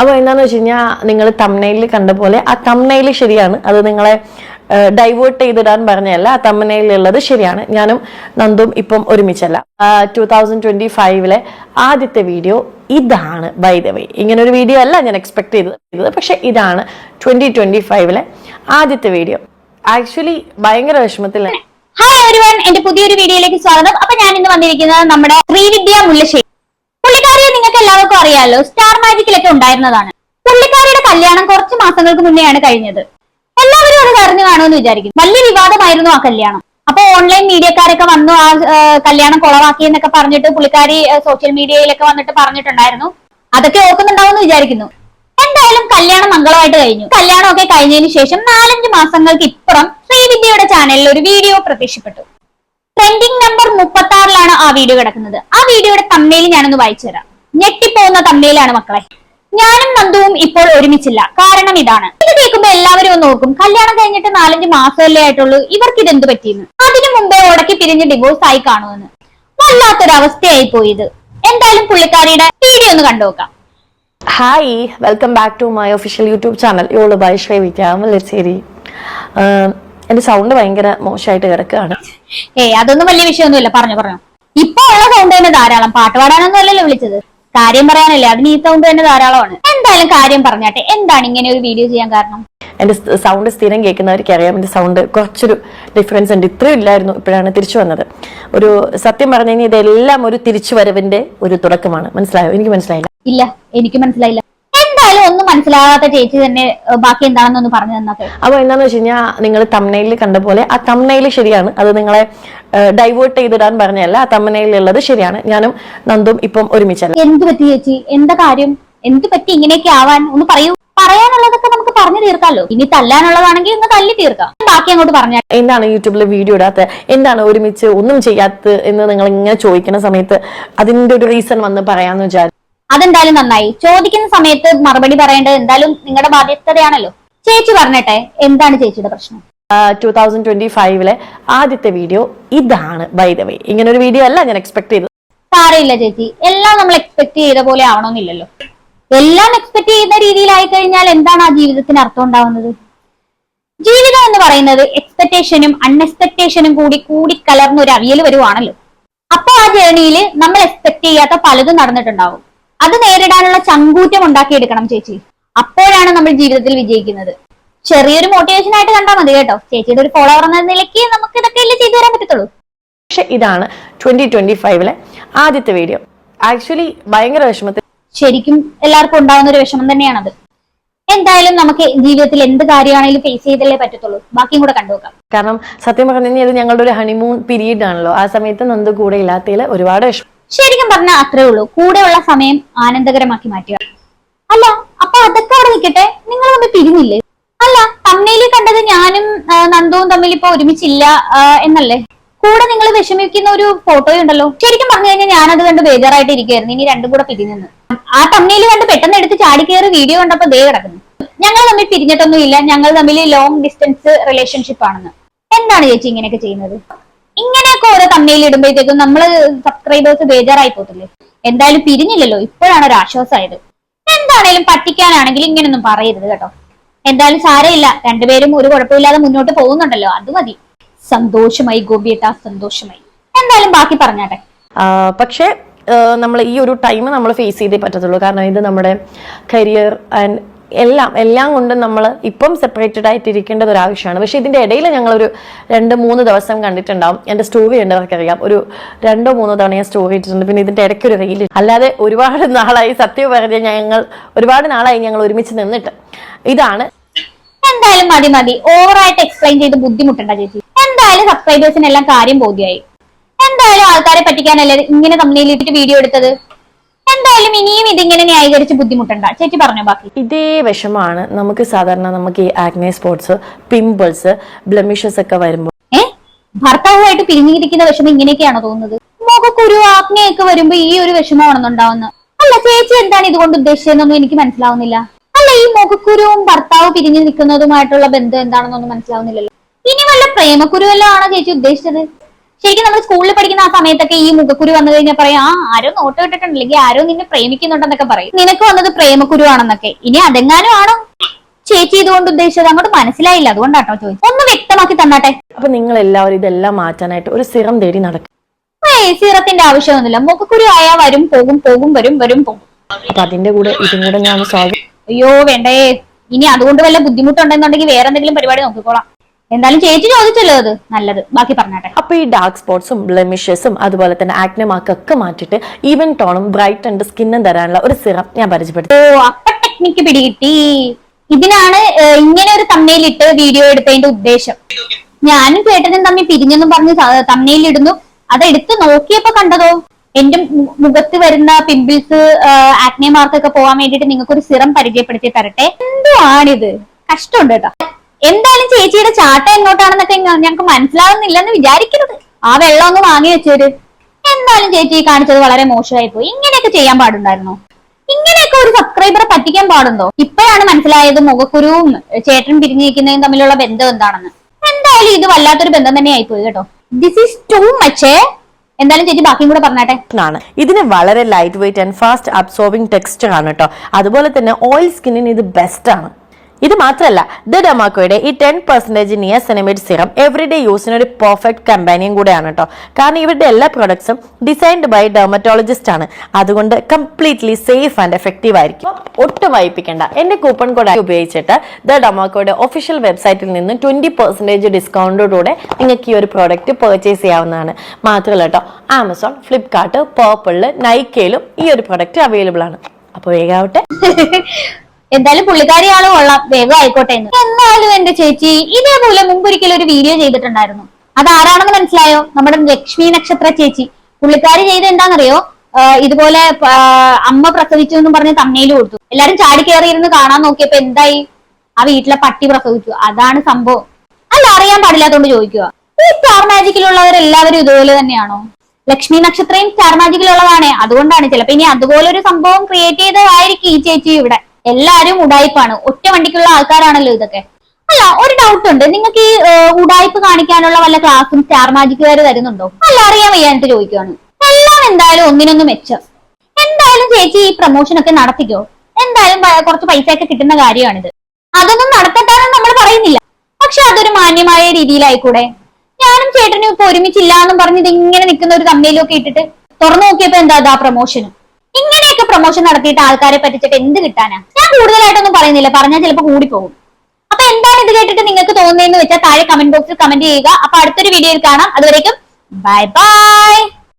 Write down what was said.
അപ്പോൾ എന്താണെന്ന് വെച്ച് കഴിഞ്ഞാൽ നിങ്ങൾ തമ്മനയിൽ കണ്ട പോലെ ആ തമ്മനയിൽ ശരിയാണ്. അത് നിങ്ങളെ ഡൈവേർട്ട് ചെയ്തിടാൻ പറഞ്ഞല്ല ആ തമ്മനയിലുള്ളത് ശരിയാണ്. ഞാനും നന്ദും ഇപ്പം ഒരുമിച്ചല്ല. ടൂ തൗസൻഡ് ട്വന്റി ഫൈവിലെ ആദ്യത്തെ വീഡിയോ ഇതാണ് ബൈ ദ വേ ഇങ്ങനെ ഒരു വീഡിയോ അല്ല ഞാൻ എക്സ്പെക്ട് ചെയ്തത് പക്ഷെ ഇതാണ് ട്വന്റി ട്വന്റി ഫൈവിലെ ആദ്യത്തെ വീഡിയോ ആക്ച്വലി ഭയങ്കര വിഷമത്തിൽ ഹായ് എവരിവൺ എന്റെ പുതിയൊരു വീഡിയോയിലേക്ക് സ്വാഗതം. അപ്പൊ ഞാൻ ഇന്ന് വന്നിരിക്കുന്നത് നമ്മുടെ ശ്രീവിദ്യ മുല്ലശ്ശേരി പുള്ളിക്കാരിയെ നിങ്ങൾക്ക് എല്ലാവർക്കും അറിയാലോ സ്റ്റാർ മാജിക്കിലൊക്കെ ഉണ്ടായിരുന്നതാണ്. പുള്ളിക്കാരിയുടെ കല്യാണം കുറച്ച് മാസങ്ങൾക്ക് മുന്നെയാണ് കഴിഞ്ഞത്. എല്ലാവരും അത് കറിഞ്ഞു കാണുമെന്ന് വിചാരിക്കുന്നു. വലിയ വിവാദമായിരുന്നു ആ കല്യാണം. അപ്പൊ ഓൺലൈൻ മീഡിയക്കാരൊക്കെ വന്നു ആ കല്യാണം കുളവാക്കി എന്നൊക്കെ പറഞ്ഞിട്ട് പുള്ളിക്കാരി സോഷ്യൽ മീഡിയയിലൊക്കെ വന്നിട്ട് പറഞ്ഞിട്ടുണ്ടായിരുന്നു. അതൊക്കെ ഓർക്കുന്നുണ്ടാവുമെന്ന് വിചാരിക്കുന്നു. എന്തായാലും കല്യാണം മംഗളമായിട്ട് കഴിഞ്ഞു. കല്യാണമൊക്കെ കഴിഞ്ഞതിന് ശേഷം നാലഞ്ച് മാസങ്ങൾക്ക് ഇപ്പുറം ശ്രീവിദ്യയുടെ ചാനലിൽ ഒരു വീഡിയോ പ്രത്യക്ഷപ്പെട്ടു. ട്രെൻഡിങ് നമ്പർ മുപ്പത്തി ആറിലാണ് ആ വീഡിയോ കിടക്കുന്നത്. ആ വീഡിയോയുടെ തമ്മയിൽ ഞാനൊന്ന് വായിച്ചു തരാം ഞെട്ടിപ്പോകുന്ന തമ്മയിലാണ് മക്കളെ. ഞാനും നന്ദുവും ഇപ്പോൾ ഒരുമിച്ചില്ല. കാരണം ഇതാണ്. ഇത് കേൾക്കുമ്പോ എല്ലാവരും ഒന്ന് നോക്കും കല്യാണം കഴിഞ്ഞിട്ട് നാലഞ്ച് മാസമല്ലേ ആയിട്ടുള്ളൂ. ഇവർക്ക് ഇതെന്ത് പറ്റിയെന്ന്. അതിനു മുമ്പേ ഉടക്കി പിരിഞ്ഞ് ഡിവോഴ്സ് ആയി കാണുമെന്ന്. വല്ലാത്തൊരവസ്ഥയായി പോയത്. എന്തായാലും പുള്ളിക്കാരിയുടെ വീഡിയോ ഒന്ന് കണ്ടുനോക്കാം hi welcome back to my official YouTube channel y'all by Shrevikka Mallassery എന്റെ സൗണ്ട് ഭയങ്കര മോശമായിട്ട് കിടക്കുകയാണ് ഏ അതൊന്നും വലിയ വിഷയമൊന്നുമില്ല. പറഞ്ഞു പറഞ്ഞു. ഇപ്പൊ ഉള്ള സൗണ്ട് തന്നെ ധാരാളം. പാട്ട് പാടാനൊന്നും അല്ലല്ലോ വിളിച്ചത്. കാര്യം പറയാനല്ലേ? അതിന് ഈ സൗണ്ട് തന്നെ ധാരാളമാണ്. എന്തായാലും കാര്യം പറഞ്ഞാട്ടെ. എന്താണ് ഇങ്ങനെ ഒരു വീഡിയോ ചെയ്യാൻ കാരണം? എന്റെ സൗണ്ട് സ്ഥിരം കേൾക്കുന്നവർക്ക് അറിയാം എന്റെ സൗണ്ട് കുറച്ചൊരു ഡിഫറൻസ് ഉണ്ട്. ഇത്രയും ഇല്ലായിരുന്നു ഇപ്പോഴാണ് തിരിച്ചു വന്നത്. ഒരു സത്യം പറഞ്ഞു കഴിഞ്ഞാൽ ഇതെല്ലാം ഒരു തിരിച്ചുവരവിന്റെ ഒരു തുടക്കമാണ്. മനസ്സിലായോ? എനിക്ക് മനസ്സിലായില്ല. ഇല്ല എനിക്ക് മനസ്സിലായില്ല. എന്തായാലും ഒന്നും മനസ്സിലാകാത്ത ചേച്ചി തന്നെ ബാക്കി എന്താണെന്നൊന്ന് പറഞ്ഞു തന്നൊക്കെ അപ്പോൾ എന്താന്ന് വെച്ച് കഴിഞ്ഞാൽ നിങ്ങൾ തമ്മനയിൽ കണ്ട പോലെ ആ തമ്മനയിൽ ശരിയാണ്. അത് നിങ്ങളെ ഡൈവേർട്ട് ചെയ്തിടാൻ പറഞ്ഞല്ല ആ തമ്മനയിലുള്ളത് ശരിയാണ്. ഞാനും നന്ദും ഇപ്പം ഒരുമിച്ചല്ല. എന്ത് പറ്റി ചേച്ചി? എന്താ കാര്യം? എന്ത് പറ്റി? ഇങ്ങനെയൊക്കെ ആവാൻ ഒന്ന് പറയൂ. പറയാനുള്ളതൊക്കെ നമുക്ക് പറഞ്ഞു തീർക്കാമല്ലോ ഇനി തല്ലാനുള്ളതാണെങ്കിൽ ഒന്ന് തല്ലി തീർക്കാം. ബാക്കി അങ്ങോട്ട് പറഞ്ഞാൽ എന്താണ് യൂട്യൂബിൽ വീഡിയോ ഇടാത്ത? എന്താണ് ഒരുമിച്ച് ഒന്നും ചെയ്യാത്ത എന്ന് നിങ്ങൾ ഇങ്ങനെ ചോദിക്കുന്ന സമയത്ത് അതിന്റെ ഒരു റീസൺ വന്ന് പറയാന്ന് വിചാരിച്ചു അതെന്തായാലും നന്നായി. ചോദിക്കുന്ന സമയത്ത് മറുപടി പറയേണ്ടത് എന്തായാലും നിങ്ങളുടെ ബാധ്യതയാണല്ലോ. ചേച്ചി പറഞ്ഞട്ടെ എന്താണ് ചേച്ചിയുടെ പ്രശ്നം? ടൂ തൗസൻഡ് ട്വന്റി ഫൈവിലെ ആദ്യത്തെ വീഡിയോ ഇതാണ് ബൈ ദ വേ ഇങ്ങനെ ഒരു വീഡിയോ അല്ല ഞാൻ എക്സ്പെക്ട് ചെയ്തത്. സാരമില്ല ചേച്ചി. എല്ലാം നമ്മൾ എക്സ്പെക്ട് ചെയ്ത പോലെ ആവണമെന്നില്ലല്ലോ. എല്ലാം എക്സ്പെക്ട് ചെയ്യുന്ന രീതിയിലായി കഴിഞ്ഞാൽ എന്താണ് ആ ജീവിതത്തിന് അർത്ഥം ഉണ്ടാവുന്നത്? ജീവിതം എന്ന് പറയുന്നത് എക്സ്പെക്ടേഷനും അൺഎക്സ്പെക്ടേഷനും കൂടി കൂടി കലർന്ന ഒരു അവിയൽ വരുവാണല്ലോ. അപ്പൊ ആ ജേണിയിൽ നമ്മൾ എക്സ്പെക്ട് ചെയ്യാത്ത പലതും നടന്നിട്ടുണ്ടാവും. അത് നേരിടാനുള്ള ചങ്കൂറ്റം ഉണ്ടാക്കിയെടുക്കണം ചേച്ചി. അപ്പോഴാണ് നമ്മൾ ജീവിതത്തിൽ വിജയിക്കുന്നത്. ചെറിയൊരു മോട്ടിവേഷൻ ആയിട്ട് കണ്ടാൽ മതി കേട്ടോ. ചേച്ചിയുടെ ഒരു ഫോളോവർ എന്ന നിലയ്ക്ക് നമുക്ക് ഇതൊക്കെ അല്ലേ ചെയ്തു തരാൻ പറ്റത്തുള്ളൂ? പക്ഷെ ഇതാണ് ട്വന്റി ട്വന്റി ഫൈവിലെ ആദ്യത്തെ വീഡിയോ ആക്ച്വലി ഭയങ്കര വിഷമത്തിൽ ശരിക്കും എല്ലാവർക്കും ഉണ്ടാകുന്ന ഒരു വിഷമം തന്നെയാണത്. എന്തായാലും നമുക്ക് ജീവിതത്തിൽ എന്ത് കാര്യമാണെങ്കിലും ഫേസ് ചെയ്തല്ലേ പറ്റത്തുള്ളൂ. ബാക്കിയും കൂടെ കണ്ടുവെക്കാം കാരണം സത്യം പറഞ്ഞു കഴിഞ്ഞാൽ ഇത് ഞങ്ങളുടെ ഒരു ഹണിമൂൺ പീരീഡ് ആണല്ലോ. ആ സമയത്ത് നന്ദു കൂടെ ഇല്ലാത്തതിൽ ഒരുപാട് വിഷമം. ശരിക്കും പറഞ്ഞാൽ അത്രേ ഉള്ളൂ. കൂടെയുള്ള സമയം ആനന്ദകരമാക്കി മാറ്റുക. അല്ല അപ്പൊ അതൊക്കെ അവിടെ നിൽക്കട്ടെ? നിങ്ങൾ തമ്മിൽ പിരിഞ്ഞില്ലേ? അല്ല തമ്മയിൽ കണ്ടത് ഞാനും നന്ദവും തമ്മിൽ ഇപ്പൊ ഒരുമിച്ചില്ല എന്നല്ലേ? കൂടെ നിങ്ങൾ വിഷമിക്കുന്ന ഒരു ഫോട്ടോ ഉണ്ടല്ലോ. ശരിക്കും പറഞ്ഞു കഴിഞ്ഞാൽ ഞാനത് കണ്ട് ബേജാറായിട്ട് ഇരിക്കുവായിരുന്നു. ഇനി രണ്ടും കൂടെ പിരിഞ്ഞെന്ന് ആ തമ്മയിൽ കണ്ട് പെട്ടെന്ന് എടുത്ത് ചാടി കയറി വീഡിയോ കണ്ടപ്പോ ദേ കിടക്കുന്നു. ഞങ്ങൾ തമ്മിൽ പിരിഞ്ഞിട്ടൊന്നും ഇല്ല ഞങ്ങൾ തമ്മിൽ ലോങ് ഡിസ്റ്റൻസ് റിലേഷൻഷിപ്പ് ആണെന്ന്. എന്താണ് ചേച്ചി ഇങ്ങനെയൊക്കെ ചെയ്യുന്നത്? ഇങ്ങനെയൊക്കെ ഓരോ തമ്മയിൽ ഇടുമ്പോഴത്തേക്കും നമ്മൾ സബ്സ്ക്രൈബേഴ്സ് ബേജാറായി പോകത്തില്ലേ? എന്തായാലും പിരിഞ്ഞില്ലല്ലോ. ഇപ്പോഴാണ് ഒരു ആശ്വാസമായത്. എന്താണേലും പറ്റിക്കാനാണെങ്കിൽ ഇങ്ങനെയൊന്നും പറയരുത് കേട്ടോ. എന്തായാലും സാരമില്ല. രണ്ടുപേരും ഒരു കുഴപ്പമില്ലാതെ മുന്നോട്ട് പോകുന്നുണ്ടല്ലോ. അത് മതി. സന്തോഷമായി ഗോപിയേട്ട സന്തോഷമായി. എന്തായാലും ബാക്കി പറഞ്ഞാട്ടെ. പക്ഷേ നമ്മൾ ഈ ഒരു ടൈം നമ്മൾ ഫേസ് ചെയ്തേ പറ്റത്തുള്ളൂ. കാരണം ഇത് നമ്മുടെ കരിയർ ആൻഡ് എല്ലാം എല്ലാം കൊണ്ടും നമ്മൾ ഇപ്പം സെപ്പറേറ്റഡ് ആയിട്ട് ഇരിക്കേണ്ടത് ഒരു ആവശ്യമാണ്. പക്ഷേ ഇതിന്റെ ഇടയിൽ ഞങ്ങളൊരു രണ്ട് മൂന്ന് ദിവസം കണ്ടിട്ടുണ്ടാവും. എന്റെ സ്റ്റോറി ഉണ്ടവർക്കറിയാം ഒരു രണ്ടോ മൂന്നോ തവണ ഞാൻ സ്റ്റോറി ഇട്ടിട്ടുണ്ട്. പിന്നെ ഇതിന്റെ ഇടയ്ക്ക് ഒരു റീൽ അല്ലാതെ ഒരുപാട് നാളായി. സത്യം പറഞ്ഞ ഞങ്ങൾ ഒരുപാട് നാളായി ഞങ്ങൾ ഒരുമിച്ച് നിന്നിട്ട്. ഇതാണ്. എന്തായാലും മതി മതി. ഓവറായിട്ട് എക്സ്പ്ലെയിൻ ചെയ്ത് ബുദ്ധിമുട്ടണ്ട ചേച്ചി. എന്തായാലും സബ്സ്ക്രൈബേഴ്സിനെല്ലാം കാര്യം ബോധ്യമായി എന്തായാലും ആൾക്കാരെ പറ്റിക്കാനല്ലേ ഇങ്ങനെ തമ്മിലിട്ടിട്ട് വീഡിയോ എടുത്തത്? എന്തായാലും ഇനിയും ഇതിങ്ങനെ ന്യായീകരിച്ച് ബുദ്ധിമുട്ടണ്ട. ചേച്ചി പറഞ്ഞോ ബാക്കി? ഇതേ വിഷമാണ്. നമുക്ക് സാധാരണ നമുക്ക് ഈ ആഗ്നേ സ്പോട്സ് പിമ്പിൾസ് ബ്ലമിഷസ് ഒക്കെ വരുമ്പോൾ ഭർത്താവുമായിട്ട് പിരിഞ്ഞിരിക്കുന്ന വിഷമം ഇങ്ങനെയൊക്കെയാണോ തോന്നുന്നത്? മുഖക്കുരു ആജ്ഞയൊക്കെ വരുമ്പോ ഈ ഒരു വിഷമമാണെന്ന് ഉണ്ടാവുന്നത് അല്ല ചേച്ചി എന്താണ് ഇതുകൊണ്ട് ഉദ്ദേശിച്ചതെന്നൊന്നും എനിക്ക് മനസ്സിലാവുന്നില്ല. അല്ല ഈ മുഖക്കുരുവും ഭർത്താവ് പിരിഞ്ഞു നിൽക്കുന്നതുമായിട്ടുള്ള ബന്ധം എന്താണെന്നൊന്നും മനസ്സിലാവുന്നില്ലല്ലോ. ഇനി വല്ല പ്രേമക്കുരു വല്ലതും ആണോ ചേച്ചി ഉദ്ദേശിച്ചത്? ശരിക്കും നമ്മൾ സ്കൂളിൽ പഠിക്കുന്ന ആ സമയത്തൊക്കെ ഈ മുഖക്കുരു വന്നു കഴിഞ്ഞാൽ പറയാം ആ ആരോ നോട്ട് ഇട്ടിട്ടുണ്ട് അല്ലെങ്കിൽ ആരോ നിന്നെ പ്രേമിക്കുന്നുണ്ടെന്നൊക്കെ പറയും. നിനക്ക് വന്നത് പ്രേമക്കുരു ആണെന്നൊക്കെ ഇനി അതെങ്ങാനും ആണോ? ചേച്ചി ഇതുകൊണ്ട് ഉദ്ദേശിച്ചത് അങ്ങോട്ട് മനസ്സിലായില്ല. അതുകൊണ്ടാട്ടോ ചോദിച്ചു ഒന്ന് വ്യക്തമാക്കി തന്നാട്ടെ. അപ്പൊ നിങ്ങൾ എല്ലാവരും ഇതെല്ലാം മാറ്റാനായിട്ട് ഒരു സിറം തേടി നടക്കും സിറത്തിന്റെ സീറത്തിന്റെ ആവശ്യമൊന്നുമില്ല. മുഖക്കുരു ആയാ വരും പോകും പോകും വരും വരും പോകും. അപ്പൊ അതിന്റെ കൂടെ ഇതും കൂടെ ഞാൻ സോൾവ് അയ്യോ വേണ്ടേ. ഇനി അതുകൊണ്ട് വല്ല ബുദ്ധിമുട്ടുണ്ടെന്നുണ്ടെങ്കിൽ വേറെ എന്തെങ്കിലും പരിപാടി നോക്കിക്കോളാം. എന്തായാലും ചേച്ചി ചോദിച്ചല്ലോ അത്. നല്ലത്. ബാക്കി പറഞ്ഞാട്ടെ. അപ്പൊ ഈ ഡാർക്ക് സ്പോട്ട്സും ബ്ലെമിഷസും അതുപോലെ തന്നെ ആക്നെ മാർക്കൊക്കെ മാറ്റിട്ട് ഈവൻ ടോണും ബ്രൈറ്റ് ആൻഡ് സ്കിന്നും തരാനുള്ള ഒരു സിറം ഞാൻ പരിചയപ്പെടുത്തി. ഓ അപ്പൊ ടെക്നിക്ക് പിടികിട്ടി. ഇതിനാണ് ഇങ്ങനെ ഒരു തമ്മയിലിട്ട് വീഡിയോ എടുത്തതിന്റെ ഉദ്ദേശം. ഞാനും ചേട്ടനും തമ്മിൽ പിരിഞ്ഞെന്നും പറഞ്ഞ് തമ്മയിലിടുന്നു അതെടുത്ത് നോക്കിയപ്പോ കണ്ടതോ? എന്റെ മുഖത്ത് വരുന്ന പിമ്പിൾസ് ആക്നെ മാർക്കൊക്കെ പോകാൻ വേണ്ടിട്ട് നിങ്ങൾക്ക് ഒരു സിറം പരിചയപ്പെടുത്തി തരട്ടെ. എന്തോ ആണിത് കഷ്ടമുണ്ട് കേട്ടോ. എന്തായാലും ചേച്ചിയുടെ ചാട്ട എങ്ങോട്ടാണെന്നൊക്കെ ഞങ്ങൾക്ക് മനസ്സിലാവുന്നില്ലെന്ന് വിചാരിക്കരുത്. ആ വെള്ളം ഒന്ന് വാങ്ങി വെച്ചേര്. എന്തായാലും ചേച്ചി കാണിച്ചത് വളരെ മോശമായി പോയി. ഇങ്ങനെയൊക്കെ ചെയ്യാൻ പാടുണ്ടായിരുന്നോ? ഇങ്ങനെയൊക്കെ ഒരു സബ്സ്ക്രൈബറെ പറ്റിക്കാൻ പാടുണ്ടോ? ഇപ്പോഴാണ് മനസ്സിലായത് മുഖക്കുരുവും ചേട്ടൻ പിരിഞ്ഞിരിക്കുന്നതും തമ്മിലുള്ള ബന്ധം എന്താണെന്ന്. എന്തായാലും ഇത് വല്ലാത്തൊരു ബന്ധം തന്നെ ആയിപ്പോയി കേട്ടോ. ദിസ് ഈസ് ടു മച്ചേ എന്തായാലും ചേച്ചി ബാക്കിയും കൂടെ പറഞ്ഞാട്ടെ. ആണ്. ഇതിന് വളരെ light weight and fast absorbing texture ആണ് കേട്ടോ. അതുപോലെ തന്നെ ഓയിൽ സ്കിന്നിന് ഇത് ബെസ്റ്റ് ആണ്. ഇത് മാത്രമല്ല ദ ഡെമാക്കോയുടെ ഈ ten percentage niacinamide serum everyday യൂസിന് ഒരു പെർഫെക്റ്റ് കമ്പാനിയും കൂടെയാണ് കേട്ടോ കാരണം ഇവരുടെ എല്ലാ പ്രൊഡക്ട്സും ഡിസൈൻഡ് ബൈ ഡെർമറ്റോളജിസ്റ്റ് ആണ്. അതുകൊണ്ട് കംപ്ലീറ്റ്ലി സേഫ് ആൻഡ് എഫക്റ്റീവ് ആയിരിക്കും. ഒട്ടും വായിപ്പിക്കേണ്ട എന്റെ കൂപ്പൺ കോഡ് ഉപയോഗിച്ചിട്ട് ദ ഡെമാക്കോയുടെ ഒഫീഷ്യൽ വെബ്സൈറ്റിൽ നിന്ന് ട്വന്റി പെർസെന്റേജ് ഡിസ്കൗണ്ടോടുകൂടെ നിങ്ങൾക്ക് ഈ ഒരു പ്രോഡക്റ്റ് പെർച്ചേസ് ചെയ്യാവുന്നതാണ്. മാത്രമല്ല കേട്ടോ ആമസോൺ ഫ്ലിപ്കാർട്ട് പേർപ്പിളിൽ നൈക്കയിലും ഈ ഒരു പ്രോഡക്റ്റ് അവൈലബിൾ ആണ്. അപ്പോൾ വേഗാവട്ടെ എന്തായാലും പുള്ളിക്കാരി കൊള്ളാം. വേഗം ആയിക്കോട്ടെ എന്ന്. എന്നാലും എന്റെ ചേച്ചി ഇതേപോലെ മുമ്പൊരിക്കലും ഒരു വീഡിയോ ചെയ്തിട്ടുണ്ടായിരുന്നു. അത് ആരാണെന്ന് മനസ്സിലായോ? നമ്മുടെ ലക്ഷ്മി നക്ഷത്ര ചേച്ചി. പുള്ളിക്കാരി ചെയ്ത് എന്താണെന്നറിയോ? ഇതുപോലെ അമ്മ പ്രസവിച്ചു എന്ന് പറഞ്ഞ് തമ്മയിൽ കൊടുത്തു. എല്ലാരും ചാടി കയറി ഇരുന്ന് കാണാൻ നോക്കിയപ്പോ എന്തായി? ആ വീട്ടിലെ പട്ടി പ്രസവിച്ചു. അതാണ് സംഭവം. അല്ല അറിയാൻ പാടില്ലാത്തോണ്ട് ചോദിക്കുക. ഈ സ്റ്റാർ മാജിക്കിലുള്ളവരെല്ലാവരും ഇതുപോലെ തന്നെയാണോ? ലക്ഷ്മി നക്ഷത്രയും സ്റ്റാർ മാജിക്കിലുള്ളതാണേ അതുകൊണ്ടാണ് ചിലപ്പോ ഇനി അതുപോലെ ഒരു സംഭവം ക്രിയേറ്റ് ചെയ്തതായിരിക്കും ഈ ചേച്ചി ഇവിടെ. എല്ലാരും ഉടായ്പാണ് ഒറ്റ വണ്ടിക്കുള്ള ആൾക്കാരാണല്ലോ ഇതൊക്കെ. അല്ല ഒരു ഡൗട്ട് ഉണ്ട്. നിങ്ങൾക്ക് ഈ ഉടായ്പ് കാണിക്കാനുള്ള വല്ല ക്ലാസ്സും സ്റ്റാർ മാജിക്കുകാർ തരുന്നുണ്ടോ? അല്ല അറിയാൻ വയ്യാനിട്ട് ചോദിക്കുവാണ്. എല്ലാം എന്തായാലും ഒന്നിനൊന്ന് മെച്ചം. എന്തായാലും ചേച്ചി ഈ പ്രൊമോഷൻ ഒക്കെ നടത്തിക്കോ? എന്തായാലും കുറച്ച് പൈസ ഒക്കെ കിട്ടുന്ന കാര്യമാണിത്. അതൊന്നും നടത്തട്ടാണെന്ന് നമ്മൾ പറയുന്നില്ല. പക്ഷെ അതൊരു മാന്യമായ രീതിയിലായിക്കൂടെ? ഞാനും ചേട്ടനും ഇപ്പൊ ഒരുമിച്ചില്ല എന്നും പറഞ്ഞ് ഇങ്ങനെ നിൽക്കുന്ന ഒരു തമ്മയിലൊക്കെ ഇട്ടിട്ട് തുറന്നു നോക്കിയപ്പോ എന്താ അതാ പ്രൊമോഷനും പ്രൊമോഷൻ നടത്തിയിട്ട് ആൾക്കാരെ പറ്റിച്ചിട്ട് എന്ത് കിട്ടാനാ? ഞാൻ കൂടുതലായിട്ടൊന്നും പറയുന്നില്ല. പറഞ്ഞാൽ ചിലപ്പോൾ കൂടിപ്പോകും. അപ്പൊ എന്താണ് ഇത് കേട്ടിട്ട് നിങ്ങൾക്ക് തോന്നുന്നതെന്ന് വെച്ചാൽ താഴെ കമന്റ് ബോക്സിൽ കമന്റ് ചെയ്യുക. അപ്പൊ അടുത്തൊരു വീഡിയോയിൽ കാണാം. അതുവരേക്കും ബൈ ബൈ